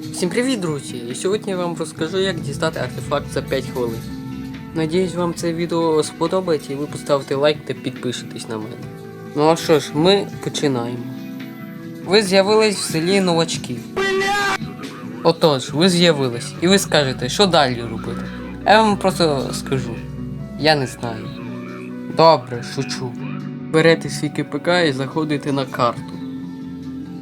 Всім привіт, друзі! І сьогодні я вам розкажу, як дістати артефакт за 5 хвилин. Надіюсь, вам це відео сподобається і ви поставите лайк та підпишетесь на мене. Ну а що ж, ми починаємо. Ви з'явились в селі новачків. Отож, ви з'явились, і ви скажете, що далі робити. Я вам просто скажу. Я не знаю. Добре, шучу. Берете свій КПК і заходите на карту.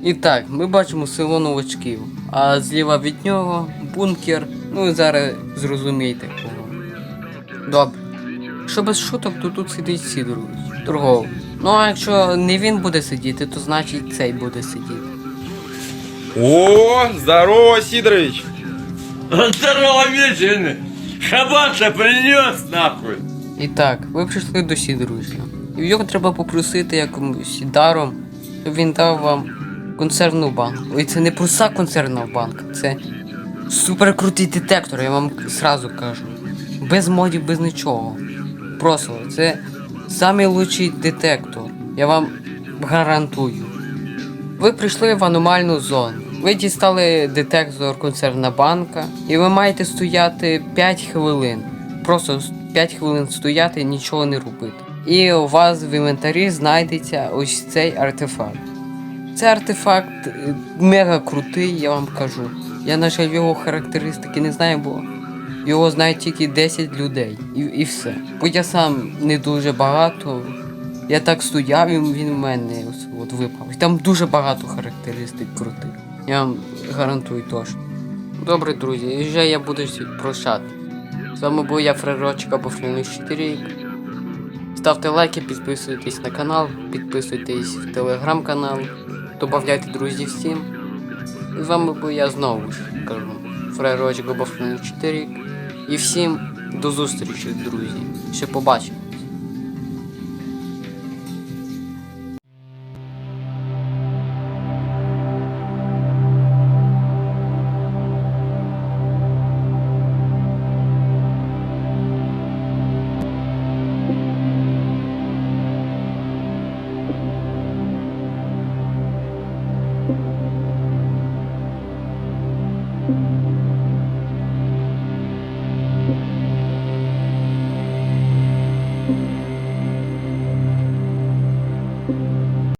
І так, ми бачимо село новачків, а зліва від нього бункер, ну і зараз зрозумієте кого. Добре. Якщо без шуток, то тут сидить Сідорович, торговий. Ну а якщо не він буде сидіти, то значить цей буде сидіти. О, здорово, Сидорович! Здорово, вечерный! Шабаша принес нахуй! І так, ви прийшли до Сідоровича. І його треба попросити якомусь даром, щоб він дав вам консервну банку. Ой, це не проста консервна банка, це суперкрутий детектор, я вам сразу кажу. Без модів, без нічого. Просто це лучший детектор. Я вам гарантую. Ви прийшли в аномальну зону. Ви дістали детектор консервна банка, і ви маєте стояти 5 хвилин. Просто 5 хвилин стояти і нічого не робити. І у вас в інвентарі знайдеться ось цей артефакт. Цей артефакт е, мега крутий, я вам кажу. Я, на жаль, його характеристики не знаю, бо його знають тільки 10 людей. І, і все. Бо я сам не дуже багато. Я так стояв, і він в мене от випав. І Там дуже багато характеристик крутих. Я вам гарантую точно. Добре, друзі, і вже я буду прощати. З вами був я Фрерочок або Френус 4 Ставте лайки, підписуйтесь на канал, підписуйтесь в телеграм-канал, додавайте друзів всім. І з вами був я знову ж кажу. Фрерочок або Френус 4 І всім до зустрічі, друзі. Ще побачимо.